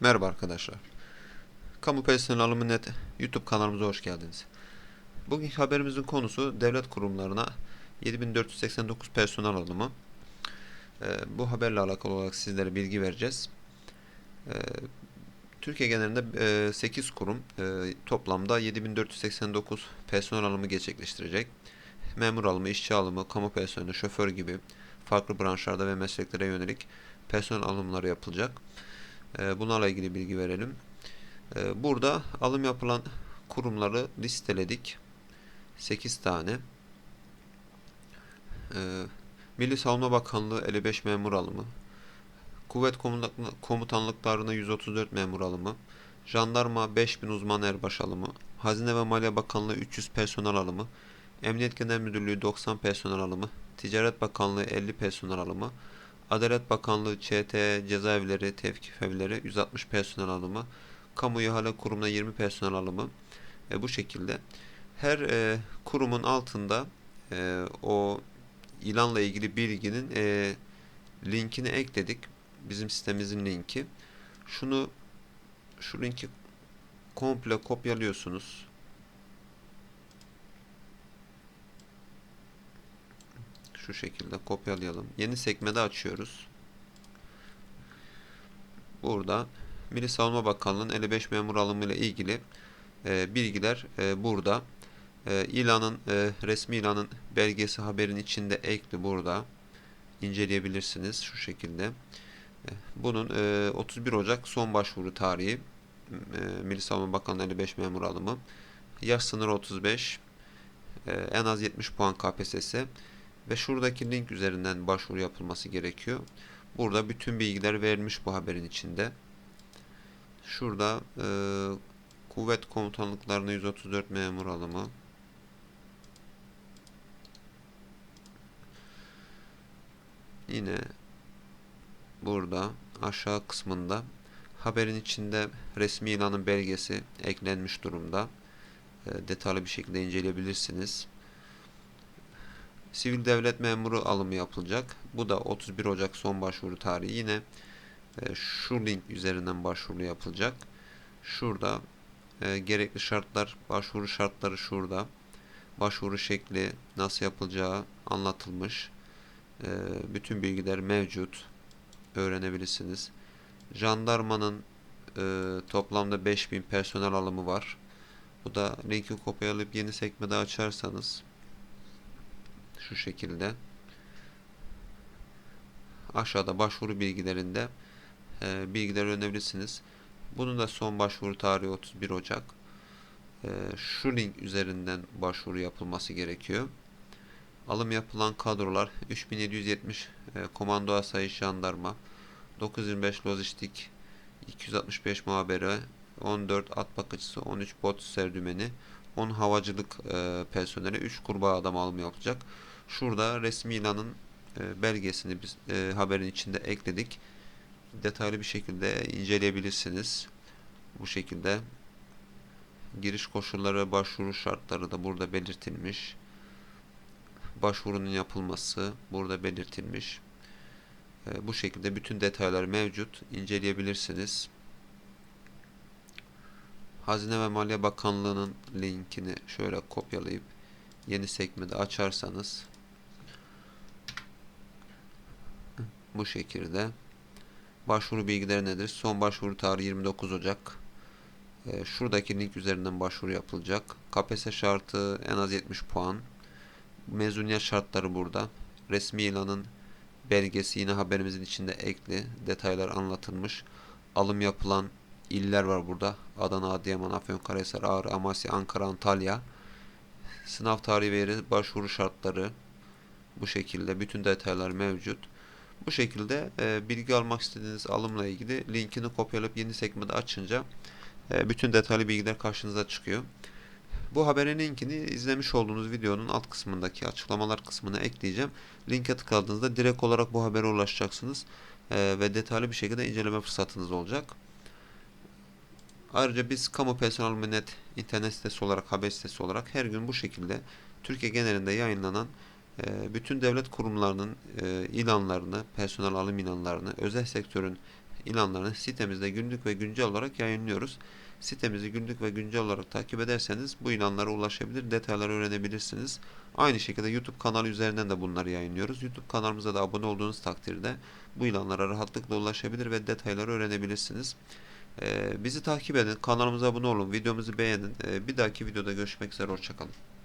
Merhaba arkadaşlar. Kamu personel alımı net YouTube kanalımıza hoş geldiniz. Bugünkü haberimizin konusu devlet kurumlarına 7489 personel alımı. Ee, bu haberle alakalı olarak sizlere bilgi vereceğiz. Ee, Türkiye genelinde e, 8 kurum e, toplamda 7489 personel alımı gerçekleştirecek. Memur alımı, işçi alımı, kamu personeli, şoför gibi farklı branşlarda ve mesleklere yönelik personel alımları yapılacak. Ee, Bunlarla ilgili bilgi verelim. Ee, Burada alım yapılan kurumları listeledik. 8 tane. Ee, Milli Savunma Bakanlığı 55 memur alımı. Kuvvet komutan- Komutanlıklarına 134 memur alımı. Jandarma 5000 uzman erbaş alımı. Hazine ve Maliye Bakanlığı 300 personel alımı. Emniyet Genel Müdürlüğü 90 personel alımı. Ticaret Bakanlığı 50 personel alımı. Adalet Bakanlığı, ÇT, cezaevleri, tevkif evleri 160 personel alımı, kamu ihale kurumuna 20 personel alımı e, bu şekilde. Her e, kurumun altında e, o ilanla ilgili bilginin e, linkini ekledik. Bizim sitemizin linki. Şunu şu linki komple kopyalıyorsunuz. Şu şekilde kopyalayalım. Yeni sekmede açıyoruz. Burada Milli Savunma Bakanlığı'nın 55 memur alımı ile ilgili e, bilgiler e, burada. E, ilanın e, resmi ilanın belgesi haberin içinde ekli burada. inceleyebilirsiniz şu şekilde. E, Bunun e, 31 Ocak son başvuru tarihi. E, Milli Savunma Bakanlığı 55 memur alımı. Yaş sınırı 35. E, en az 70 puan KPSS ve şuradaki link üzerinden başvuru yapılması gerekiyor. Burada bütün bilgiler verilmiş bu haberin içinde. Şurada e, kuvvet komutanlıklarına 134 memur alımı. Yine burada aşağı kısmında haberin içinde resmi ilanın belgesi eklenmiş durumda. E, detaylı bir şekilde inceleyebilirsiniz. Sivil devlet memuru alımı yapılacak. Bu da 31 Ocak son başvuru tarihi. Yine e, şu link üzerinden başvuru yapılacak. Şurada e, gerekli şartlar, başvuru şartları şurada. Başvuru şekli, nasıl yapılacağı anlatılmış. E, bütün bilgiler mevcut. Öğrenebilirsiniz. Jandarmanın e, toplamda 5000 personel alımı var. Bu da linki kopyalayıp yeni sekmede açarsanız şu şekilde aşağıda başvuru bilgilerinde e, bilgiler öğrenebilirsiniz. Bunun da son başvuru tarihi 31 Ocak. E, şu link üzerinden başvuru yapılması gerekiyor. Alım yapılan kadrolar 3770 e, komando asayiş jandarma 925 lojistik 265 muhabere 14 at bakıcısı 13 bot serdümeni 10 havacılık e, personeli 3 kurbağa adam alımı yapacak. Şurada resmi ilanın e, belgesini biz e, haberin içinde ekledik. Detaylı bir şekilde inceleyebilirsiniz. Bu şekilde giriş koşulları, başvuru şartları da burada belirtilmiş. Başvurunun yapılması burada belirtilmiş. E, bu şekilde bütün detaylar mevcut. inceleyebilirsiniz. Hazine ve Maliye Bakanlığı'nın linkini şöyle kopyalayıp yeni sekmede açarsanız bu şekilde başvuru bilgileri nedir? Son başvuru tarihi 29 Ocak. Ee, şuradaki link üzerinden başvuru yapılacak. KPSS şartı en az 70 puan. Mezuniyet şartları burada. Resmi ilanın belgesi yine haberimizin içinde ekli. Detaylar anlatılmış. Alım yapılan iller var burada. Adana, Adıyaman, Afyonkarahisar, Ağrı, Amasya, Ankara, Antalya. Sınav tarihi ve başvuru şartları bu şekilde bütün detaylar mevcut. Bu şekilde e, bilgi almak istediğiniz alımla ilgili linkini kopyalayıp yeni sekmede açınca e, bütün detaylı bilgiler karşınıza çıkıyor. Bu haberin linkini izlemiş olduğunuz videonun alt kısmındaki açıklamalar kısmına ekleyeceğim. Linke tıkladığınızda direkt olarak bu habere ulaşacaksınız e, ve detaylı bir şekilde inceleme fırsatınız olacak. Ayrıca biz Kamu Personel Münet internet sitesi olarak, haber sitesi olarak her gün bu şekilde Türkiye genelinde yayınlanan bütün devlet kurumlarının e, ilanlarını, personel alım ilanlarını, özel sektörün ilanlarını sitemizde günlük ve güncel olarak yayınlıyoruz. Sitemizi günlük ve güncel olarak takip ederseniz bu ilanlara ulaşabilir, detayları öğrenebilirsiniz. Aynı şekilde YouTube kanalı üzerinden de bunları yayınlıyoruz. YouTube kanalımıza da abone olduğunuz takdirde bu ilanlara rahatlıkla ulaşabilir ve detayları öğrenebilirsiniz. Ee, bizi takip edin, kanalımıza abone olun, videomuzu beğenin. Ee, bir dahaki videoda görüşmek üzere, hoşçakalın.